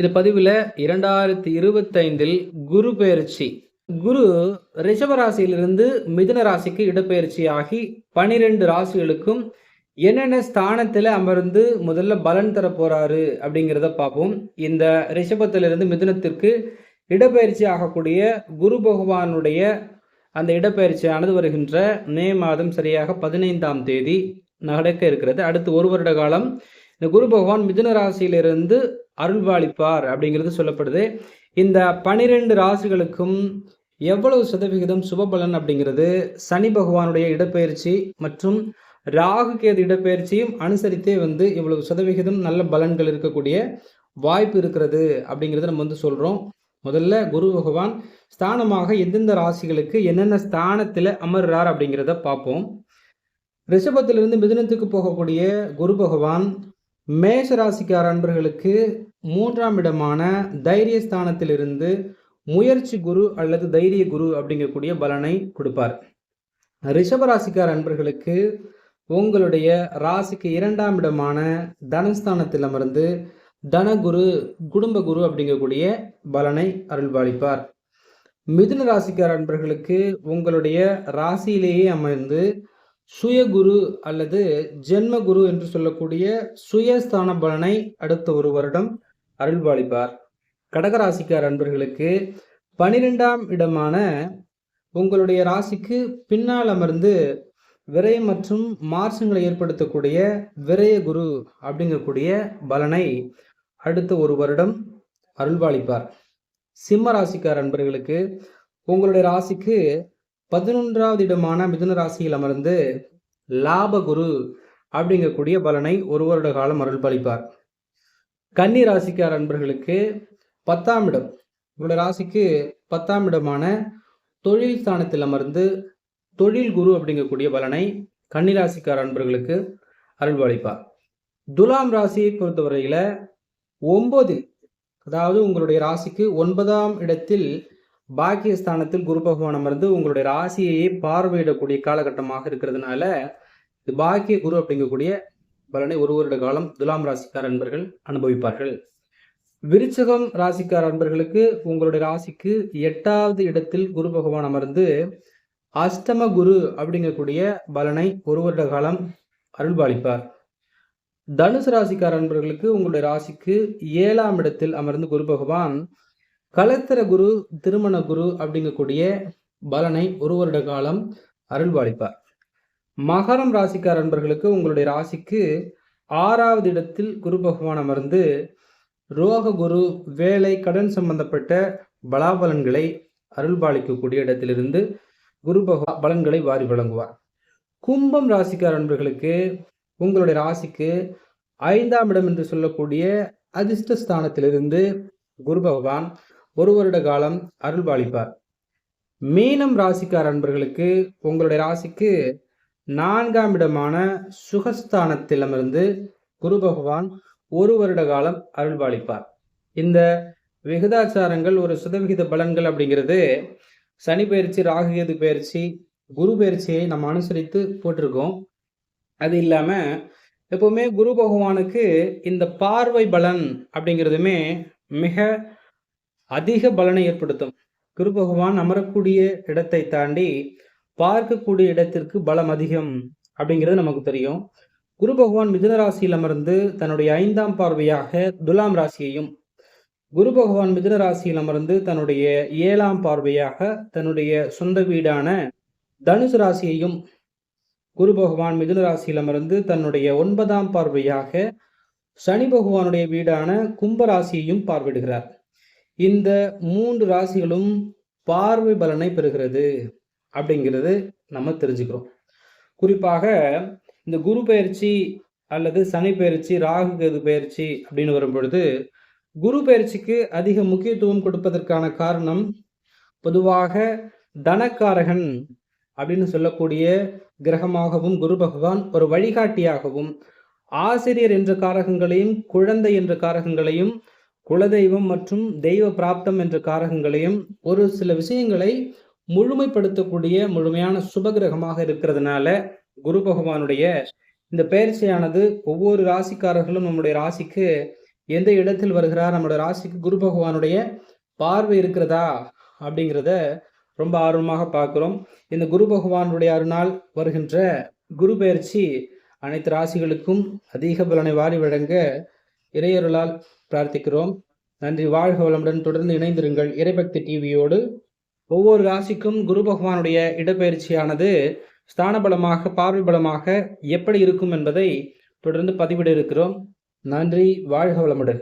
இது பதிவில் இரண்டாயிரத்தி இருபத்தைந்தில் குரு பெயர்ச்சி. குரு ரிஷபராசியிலிருந்து மிதுன ராசிக்கு இடப்பெயர்ச்சி ஆகி பனிரெண்டு ராசிகளுக்கும் என்னென்ன ஸ்தானத்தில் அமர்ந்து முதல்ல பலன் தர போறாரு அப்படிங்கிறத பார்ப்போம். இந்த ரிஷபத்திலிருந்து மிதுனத்திற்கு இடப்பெயர்ச்சி ஆகக்கூடிய குரு பகவானுடைய அந்த இடப்பெயர்ச்சியானது வருகின்ற மே மாதம் சரியாக பதினைந்தாம் தேதி நடக்க இருக்கிறது. அடுத்து ஒரு வருட காலம். இந்த குரு பகவான் மிதுன ராசியிலிருந்து அருள்பாலிப்பார் அப்படிங்கிறது சொல்லப்படுது. இந்த பனிரெண்டு ராசிகளுக்கும் எவ்வளவு சதவிகிதம் சுபபலன் அப்படிங்கிறது சனி பகவானுடைய இடப்பெயர்ச்சி மற்றும் ராகு கேது இடப்பெயர்ச்சியும் அனுசரித்தே வந்து இவ்வளவு சதவிகிதம் நல்ல பலன்கள் இருக்கக்கூடிய வாய்ப்பு இருக்கிறது அப்படிங்கிறத நம்ம வந்து சொல்கிறோம் முதல்ல குரு பகவான் ஸ்தானமாக எந்தெந்த ராசிகளுக்கு என்னென்ன ஸ்தானத்தில் அமர்றார் அப்படிங்கிறத பார்ப்போம். ரிஷபத்திலிருந்து மிதுனத்துக்கு போகக்கூடிய குரு பகவான் மேஷ ராசிக்கார அன்பர்களுக்கு மூன்றாம் இடமான தைரிய ஸ்தானத்திலிருந்து முயற்சி குரு அல்லது தைரிய குரு அப்படிங்கக்கூடிய பலனை கொடுப்பார். ரிஷபராசிக்கார அன்பர்களுக்கு உங்களுடைய ராசிக்கு இரண்டாம் இடமான தனஸ்தானத்தில் அமர்ந்து தனகுரு குடும்ப குரு அப்படிங்கக்கூடிய பலனை அருள்பாலிப்பார். மிதுன ராசிக்கார அன்பர்களுக்கு உங்களுடைய ராசியிலேயே அமர்ந்து சுயகுரு அல்லது ஜென்மகுரு என்று சொல்லக்கூடிய சுயஸ்தான பலனை அடுத்த ஒரு வருடம் அருள்பாலிப்பார் கடகராசிக்கார் அன்பர்களுக்கு பனிரெண்டாம் இடமான உங்களுடைய ராசிக்கு பின்னால் அமர்ந்து விரயம் மற்றும் மாற்றங்களை ஏற்படுத்தக்கூடிய விரய குரு அப்படிங்கக்கூடிய பலனை அடுத்த ஒரு வருடம் அருள்பாலிப்பார் சிம்ம ராசிக்கார் அன்பர்களுக்கு உங்களுடைய ராசிக்கு பதினொன்றாவது இடமான மிதுன ராசியில் அமர்ந்து லாபகுரு அப்படிங்கக்கூடிய பலனை ஒரு வருட காலம் அருள்பளிப்பார் கன்னி ராசிக்கார அன்பர்களுக்கு பத்தாம் இடம். உங்களோட ராசிக்கு பத்தாம் இடமான தொழில் ஸ்தானத்தில் அமர்ந்து தொழில் குரு அப்படிங்கக்கூடிய பலனை கன்னி ராசிக்கார அன்பர்களுக்கு அருள்வாளிப்பார் துலாம் ராசியை பொறுத்தவரையில் ஒன்பதில் அதாவது உங்களுடைய ராசிக்கு ஒன்பதாம் இடத்தில் பாக்கியஸ்தானத்தில் குரு பகவான் அமர்ந்து உங்களுடைய ராசியையே பார்வையிடக்கூடிய காலகட்டமாக இருக்கிறதுனால இது பாக்கிய குரு அப்படிங்கக்கூடிய பலனை ஒரு வருட காலம் துலாம் ராசிக்கார அன்பர்கள் அனுபவிப்பார்கள். விருச்சகம் ராசிக்கார அன்பர்களுக்கு உங்களுடைய ராசிக்கு எட்டாவது இடத்தில் குரு பகவான் அமர்ந்து அஷ்டம குரு அப்படிங்கக்கூடிய பலனை ஒரு வருட காலம் அருள்பாலிப்பார் தனுசு ராசிக்கார அன்பர்களுக்கு உங்களுடைய ராசிக்கு ஏழாம் இடத்தில் அமர்ந்து குரு பகவான் கலத்திர குரு திருமண குரு அப்படிங்கக்கூடிய பலனை ஒரு வருட காலம் அருள்பாலிப்பார் மகரம் ராசிக்கார் அன்பர்களுக்கு உங்களுடைய ராசிக்கு ஆறாவது இடத்தில் குரு பகவான் அமர்ந்து ரோக குரு வேலை கடன் சம்பந்தப்பட்ட பலாபலன்களை அருள்பாலிக்கக்கூடிய இடத்திலிருந்து குரு பகவா பலன்களை வாரி வழங்குவார். கும்பம் ராசிக்கார் அன்பர்களுக்கு உங்களுடைய ராசிக்கு ஐந்தாம் இடம் என்று சொல்லக்கூடிய அதிர்ஷ்ட ஸ்தானத்திலிருந்து குரு பகவான் ஒரு வருட காலம் அருள்பாலிப்பார் மீனம் ராசிக்கார் அன்பர்களுக்கு உங்களுடைய ராசிக்கு நான்காம் இடமான சுகஸ்தானத்திலமிருந்து குரு பகவான் ஒரு வருட காலம் அருள்பாலிப்பார் இந்த விகிதாச்சாரங்கள் ஒரு சுதவிகித பலன்கள் அப்படிங்கிறது சனி பயிற்சி ராகுகேது பயிற்சி குரு பயிற்சியை நம்ம அனுசரித்து போட்டிருக்கோம். அது இல்லாமல் எப்போவுமே குரு பகவானுக்கு இந்த பார்வை பலன் அப்படிங்கிறதுமே மிக அதிக பலனை ஏற்படுத்தும். குரு பகவான் அமரக்கூடிய இடத்தை தாண்டி பார்க்கக்கூடிய இடத்திற்கு பலம் அதிகம் அப்படிங்கிறது நமக்கு தெரியும். குரு பகவான் மிதுன ராசியில் அமர்ந்து தன்னுடைய ஐந்தாம் பார்வையாக துலாம் ராசியையும் குரு பகவான் மிதுன ராசியில் அமர்ந்து தன்னுடைய ஏழாம் பார்வையாக தன்னுடைய சொந்த வீடான தனுசு ராசியையும் குரு பகவான் மிதுன ராசியில் அமர்ந்து தன்னுடைய ஒன்பதாம் பார்வையாக சனி பகவானுடைய வீடான கும்பராசியையும் பார்வையிடுகிறார். இந்த மூன்று ராசிகளும் பார்வை பலனை பெறுகிறது அப்படிங்கிறது நம்ம தெரிஞ்சுக்கிறோம். குறிப்பாக இந்த குரு பயிற்சி அல்லது சனி பயிற்சி ராகு கேது பயிற்சி அப்படின்னு வரும் பொழுது குரு பயிற்சிக்கு அதிக முக்கியத்துவம் கொடுப்பதற்கான காரணம் பொதுவாக தனக்காரகன் அப்படின்னு சொல்லக்கூடிய கிரகமாகவும் குரு பகவான் ஒரு வழிகாட்டியாகவும் ஆசிரியர் என்ற காரகங்களையும் குழந்தை என்ற காரகங்களையும் குலதெய்வம் மற்றும் தெய்வ பிராப்தம் என்ற காரகங்களையும் ஒரு சில விஷயங்களை முழுமைப்படுத்தக்கூடிய முழுமையான சுபகிரகமாக இருக்கிறதுனால குரு பகவானுடைய இந்த பயிற்சியானது ஒவ்வொரு ராசிக்காரர்களும் நம்முடைய ராசிக்கு எந்த இடத்தில் வருகிறார் நம்முடைய ராசிக்கு குரு பகவானுடைய பார்வை இருக்கிறதா அப்படிங்கிறத ரொம்ப ஆர்வமாக பார்க்குறோம். இந்த குரு பகவானுடைய அருளால் வருகின்ற குரு பெயர்ச்சி அனைத்து ராசிகளுக்கும் அதிக பலனை வாரி வழங்க இறையருளால் பிரார்த்திக்கிறோம். நன்றி வாழ்க வளமுடன் தொடர்ந்து இணைந்திருங்கள் இறைபக்தி டிவியோடு. ஒவ்வொரு ராசிக்கும் குரு பகவானுடைய இடப்பெயர்ச்சியானது ஸ்தான பலமாக பார்வை பலமாக எப்படி இருக்கும் என்பதை தொடர்ந்து பதிவிட இருக்கிறோம். நன்றி வாழ்க வளமுடன்.